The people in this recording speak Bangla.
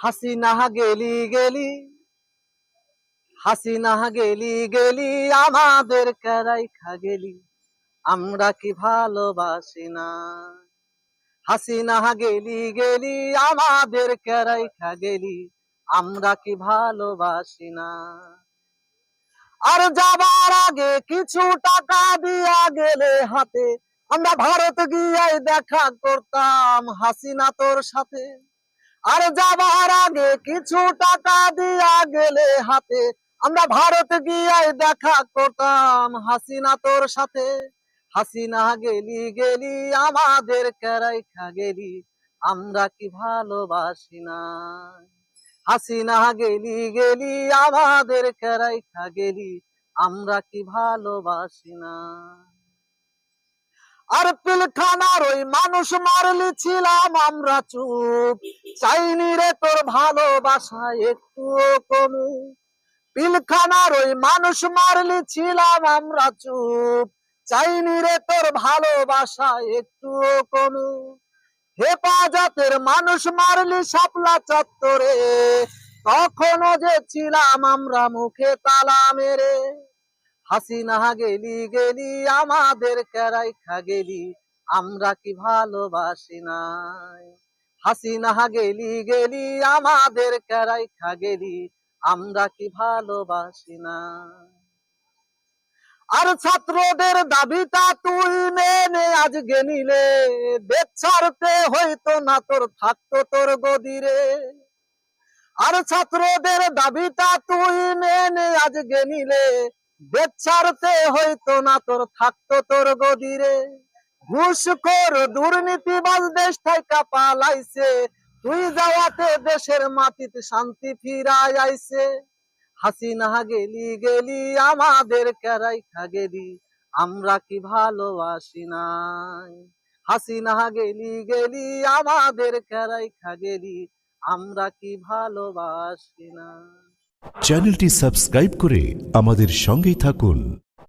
হাসিনা গেলি গেলি, হাসিনা গেলি গেলি, আমাদের কেরাই খা গেলি, আমরা কি ভালোবাসি না? হাসিনা গেলি গেলি, আমাদের কেরাই খা গেলি, আমরা কি ভালোবাসি না? আর যাবার আগে কিছু টাকা দিয়া গেলে হাতে, আমরা ভারত গিয়ে দেখা করতাম হাসিনা তোর সাথে। আর যাবার আগে কিছু টাকা দিয়া গেলে হাতে। আমরা ভারত গিয়ে দেখা করতাম হাসিনা তোর সাথে। হাসিনা গেলি গেলি, আমাদের কেরাই খা গেলি। আমরা কি ভালোবাসি না? হাসিনা গেলি গেলি, আমাদের কেরাই খা গেলি। আমরা কি ভালোবাসি না? আর পিলখানার ওই মানুষ মারলি ছিলাম আমরা চুপ। চাইনি রে তোর ভালোবাসা একটু কমে। পিলখানার ওই মানুষ মারলি ছিলাম আমরা চুপ। চাইনি রে তোর ভালোবাসা একটু কমে। হেফাজতের মানুষ মারলি শাপলা চত্বরে। তখনও যে ছিলাম আমরা মুখে তালা মেরে। হাসিনা গেলি গেলি, আমাদের কেরাই খা গেলি, আমরা কি ভালোবাসি নাই? হাসিনা গেলি গেলি, আমাদের কেরাই খা গেলি আমরা কি ভালোবাসি না? আর ছাত্রদের দাবিটা তুই মেনে আজকে নিলে দেশ হইতো না তোর থাকতো তোর গদিরে। আর ছাত্রদের দাবিটা তুই মেনে আজকে নিলে দেশ হইতো না তোর থাকতো তোর গদিরে। ঘুষখোর দুর্নীতিবাজ দেশ থেকে পালাইছে। তুই যাওয়াতে দেশের মাটিতে শান্তি ফিরাই আইছে। হাসিনা গেলি গেলি, আমাদের কেরাই খা গেলি আমরা কি ভালোবাসি নাই? হাসি হাসিনা গেলি গেলি, আমাদের কেরাই খা গেলি আমরা কি ভালোবাসি না চ্যানেলটি সাবস্ক্রাইব করে আমাদের সঙ্গেই থাকুন।